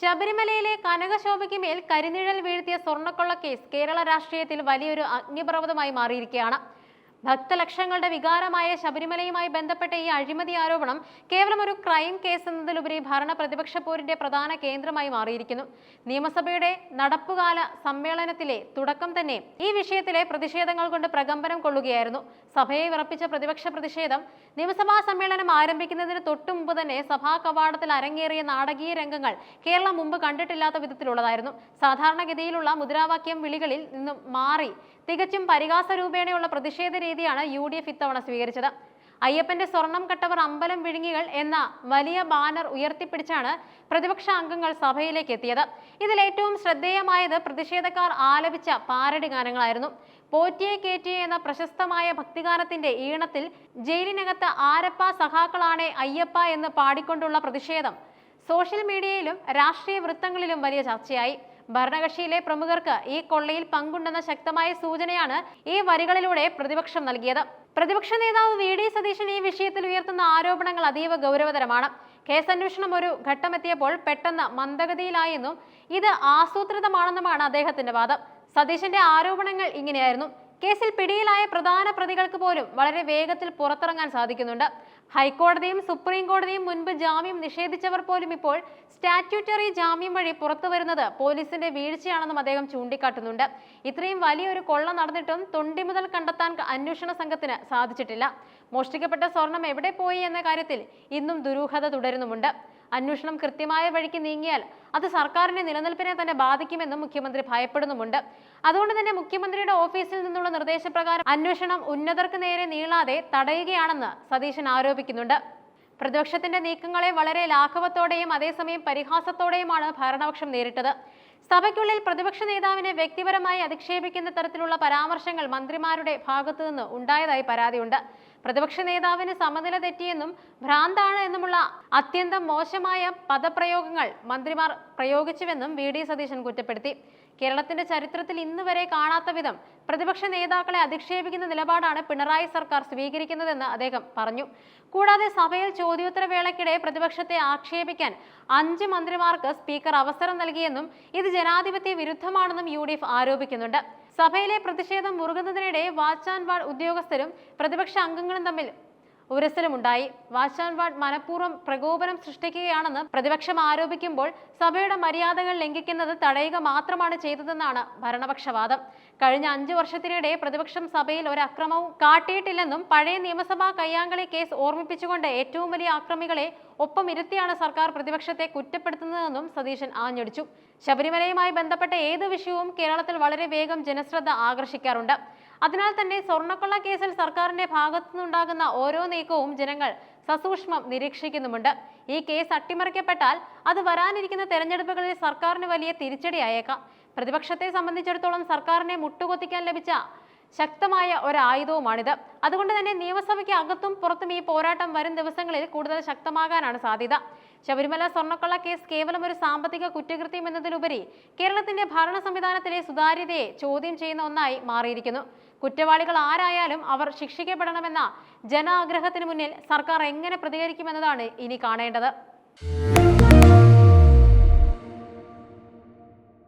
ശബരിമലയിലെ കനകശോഭയ്ക്ക് മേൽ കരിനിഴൽ വീഴ്ത്തിയ സ്വർണക്കൊള്ള കേസ് കേരള രാഷ്ട്രീയത്തിൽ വലിയൊരു അഗ്നിപർവതമായി മാറിയിരിക്കുകയാണ്. ഭക്തലക്ഷങ്ങളുടെ വികാരമായ ശബരിമലയുമായി ബന്ധപ്പെട്ട ഈ അഴിമതി ആരോപണം കേവലം ഒരു ക്രൈം കേസ് എന്നതിലുപരി ഭരണ പ്രതിപക്ഷ പോരിന്റെ പ്രധാന കേന്ദ്രമായി മാറിയിരിക്കുന്നു. നിയമസഭയുടെ നടപ്പുകാല സമ്മേളനത്തിലെ തുടക്കം തന്നെ ഈ വിഷയത്തിലെ പ്രതിഷേധങ്ങൾ കൊണ്ട് പ്രകമ്പനം കൊള്ളുകയായിരുന്നു. സഭയെ വിറപ്പിച്ച പ്രതിപക്ഷ പ്രതിഷേധം നിയമസഭാ സമ്മേളനം ആരംഭിക്കുന്നതിന് തൊട്ടു മുമ്പ് തന്നെ സഭാ കവാടത്തിൽ അരങ്ങേറിയ നാടകീയ രംഗങ്ങൾ കേരളം മുമ്പ് കണ്ടിട്ടില്ലാത്ത വിധത്തിലുള്ളതായിരുന്നു. സാധാരണഗതിയിലുള്ള മുദ്രാവാക്യം വിളികളിൽ നിന്നും മാറി തികച്ചും പരിഹാസ രൂപേണയുള്ള പ്രതിഷേധ രീതിയാണ് യു ഡി എഫ് ഇത്തവണ സ്വീകരിച്ചത്. അയ്യപ്പന്റെ സ്വർണം കട്ടവർ അമ്പലം വിഴുങ്ങികൾ എന്ന വലിയ ബാനർ ഉയർത്തിപ്പിടിച്ചാണ് പ്രതിപക്ഷ അംഗങ്ങൾ സഭയിലേക്ക് എത്തിയത്. ഇതിൽ ഏറ്റവും ശ്രദ്ധേയമായത് പ്രതിഷേധക്കാർ ആലപിച്ച പാരടി ഗാനങ്ങളായിരുന്നു. പോറ്റിയെ കേറ്റിയെ എന്ന പ്രശസ്തമായ ഭക്തിഗാനത്തിന്റെ ഈണത്തിൽ ജയിലിനകത്ത് ആരപ്പ സഖാക്കളാണേ അയ്യപ്പ എന്ന് പാടിക്കൊണ്ടുള്ള പ്രതിഷേധം. സോഷ്യൽ മീഡിയയിലും രാഷ്ട്രീയ വൃത്തങ്ങളിലും വലിയ ചർച്ചയായി. ഭരണകക്ഷിയിലെ പ്രമുഖർക്ക് ഈ കൊള്ളയിൽ പങ്കുണ്ടെന്ന ശക്തമായ സൂചനയാണ് ഈ വരികളിലൂടെ പ്രതിപക്ഷം നൽകിയത്. പ്രതിപക്ഷ നേതാവ് വി. ഡി. സതീശൻ ഈ വിഷയത്തിൽ ഉയർത്തുന്ന ആരോപണങ്ങൾ അതീവ ഗൗരവതരമാണ്. കേസന്വേഷണം ഒരു ഘട്ടമെത്തിയപ്പോൾ പെട്ടെന്ന് മന്ദഗതിയിലായെന്നും ഇത് ആസൂത്രിതമാണെന്നുമാണ് അദ്ദേഹത്തിന്റെ വാദം. സതീശന്റെ ആരോപണങ്ങൾ ഇങ്ങനെയായിരുന്നു. കേസിൽ പിടിയിലായ പ്രധാന പ്രതികൾക്ക് പോലും വളരെ വേഗത്തിൽ പുറത്തിറങ്ങാൻ സാധിക്കുന്നുണ്ട്. ഹൈക്കോടതിയും സുപ്രീം കോടതിയും മുൻപ് ജാമ്യം നിഷേധിച്ചവർ പോലും ഇപ്പോൾ സ്റ്റാറ്റ്യൂട്ടറി ജാമ്യം വഴി പുറത്തു വരുന്നത് പോലീസിന്റെ വീഴ്ചയാണെന്നും അദ്ദേഹം ചൂണ്ടിക്കാട്ടുന്നുണ്ട്. ഇത്രയും വലിയൊരു കൊള്ള നടന്നിട്ടും തൊണ്ടി മുതൽ കണ്ടെത്താൻ അന്വേഷണ സംഘത്തിന് സാധിച്ചിട്ടില്ല. മോഷ്ടിക്കപ്പെട്ട സ്വർണം എവിടെ പോയി എന്ന കാര്യത്തിൽ ഇന്നും ദുരൂഹത തുടരുന്നുമുണ്ട്. അന്വേഷണം കൃത്യമായ വഴിക്ക് നീങ്ങിയാൽ അത് സർക്കാരിന്റെ നിലനിൽപ്പിനെ തന്നെ ബാധിക്കുമെന്നും മുഖ്യമന്ത്രി ഭയപ്പെടുന്നുമുണ്ട്. അതുകൊണ്ട് തന്നെ മുഖ്യമന്ത്രിയുടെ ഓഫീസിൽ നിന്നുള്ള നിർദ്ദേശപ്രകാരം അന്വേഷണം ഉന്നതർക്ക് നേരെ നീളാതെ തടയുകയാണെന്ന് സതീശൻ ആരോപിക്കുന്നുണ്ട്. പ്രതിപക്ഷത്തിന്റെ നീക്കങ്ങളെ വളരെ ലാഘവത്തോടെയും അതേസമയം പരിഹാസത്തോടെയുമാണ് ഭരണപക്ഷം നേരിട്ടത്. സഭയ്ക്കുള്ളിൽ പ്രതിപക്ഷ നേതാവിനെ വ്യക്തിപരമായി അധിക്ഷേപിക്കുന്ന തരത്തിലുള്ള പരാമർശങ്ങൾ മന്ത്രിമാരുടെ ഭാഗത്തുനിന്ന് ഉണ്ടായതായി പരാതിയുണ്ട്. പ്രതിപക്ഷ നേതാവിന് സമനില തെറ്റിയെന്നും ഭ്രാന്താണ് എന്നുമുള്ള അത്യന്തം മോശമായ പദപ്രയോഗങ്ങൾ മന്ത്രിമാർ പ്രയോഗിച്ചുവെന്നും വി ഡി സതീശൻ കുറ്റപ്പെടുത്തി. കേരളത്തിന്റെ ചരിത്രത്തിൽ ഇന്ന് വരെ കാണാത്ത വിധം പ്രതിപക്ഷ നേതാക്കളെ അധിക്ഷേപിക്കുന്ന നിലപാടാണ് പിണറായി സർക്കാർ സ്വീകരിക്കുന്നതെന്ന് അദ്ദേഹം പറഞ്ഞു. കൂടാതെ സഭയിൽ ചോദ്യോത്തരവേളക്കിടെ പ്രതിപക്ഷത്തെ ആക്ഷേപിക്കാൻ അഞ്ച് മന്ത്രിമാർക്ക് സ്പീക്കർ അവസരം നൽകിയെന്നും ഇത് ജനാധിപത്യ വിരുദ്ധമാണെന്നും യു ആരോപിക്കുന്നുണ്ട്. സഭയിലെ പ്രതിഷേധം മുറുകുന്നതിനിടെ വാച്ച് ആൻഡ് വാർഡ് ഉദ്യോഗസ്ഥരും പ്രതിപക്ഷ അംഗങ്ങളും തമ്മിൽ ഉരസലുമുണ്ടായി. വാശാൻവാഡ് മനഃപൂർവം പ്രകോപനം സൃഷ്ടിക്കുകയാണെന്ന് പ്രതിപക്ഷം ആരോപിക്കുമ്പോൾ സഭയുടെ മര്യാദകൾ ലംഘിക്കുന്നത് തടയുക മാത്രമാണ് ചെയ്തതെന്നാണ് ഭരണപക്ഷവാദം. കഴിഞ്ഞ അഞ്ചു വർഷത്തിനിടെ പ്രതിപക്ഷം സഭയിൽ ഒരു അക്രമവും കാട്ടിയിട്ടില്ലെന്നും പഴയ നിയമസഭാ കയ്യാങ്കളി കേസ് ഓർമ്മിപ്പിച്ചുകൊണ്ട് ഏറ്റവും വലിയ അക്രമികളെ ഒപ്പം ഇരുത്തിയാണ് സർക്കാർ പ്രതിപക്ഷത്തെ കുറ്റപ്പെടുത്തുന്നതെന്നും സതീശൻ ആഞ്ഞടിച്ചു. ശബരിമലയുമായി ബന്ധപ്പെട്ട ഏത് വിഷയവും കേരളത്തിൽ വളരെ വേഗം ജനശ്രദ്ധ ആകർഷിക്കാറുണ്ട്. അതിനാൽ തന്നെ സ്വർണക്കൊള്ള കേസിൽ സർക്കാരിന്റെ ഭാഗത്തുനിന്നുണ്ടാകുന്ന ഓരോ നീക്കവും ജനങ്ങൾ സസൂക്ഷ്മം നിരീക്ഷിക്കുന്നുമുണ്ട്. ഈ കേസ് അട്ടിമറിക്കപ്പെട്ടാൽ അത് വരാനിരിക്കുന്ന തെരഞ്ഞെടുപ്പുകളിൽ സർക്കാരിന് വലിയ തിരിച്ചടിയായേക്കാം. പ്രതിപക്ഷത്തെ സംബന്ധിച്ചിടത്തോളം സർക്കാരിനെ മുട്ടുകൊത്തിക്കാൻ ലഭിച്ച ശക്തമായ ഒരായുധവുമാണിത്. അതുകൊണ്ട് തന്നെ നിയമസഭയ്ക്ക് അകത്തും പുറത്തും ഈ പോരാട്ടം വരും ദിവസങ്ങളിൽ കൂടുതൽ ശക്തമാകാനാണ് സാധ്യത. ശബരിമല സ്വർണക്കൊള്ള കേസ് കേവലം ഒരു സാമ്പത്തിക കുറ്റകൃത്യം എന്നതിലുപരി കേരളത്തിന്റെ ഭരണ സംവിധാനത്തിലെ സുതാര്യതയെ ചോദ്യം ചെയ്യുന്ന ഒന്നായി മാറിയിരിക്കുന്നു. കുറ്റവാളികൾ ആരായാലും അവർ ശിക്ഷിക്കപ്പെടണമെന്ന ജനാഗ്രഹത്തിന് മുന്നിൽ സർക്കാർ എങ്ങനെ പ്രതികരിക്കുമെന്നതാണ് ഇനി കാണേണ്ടത്.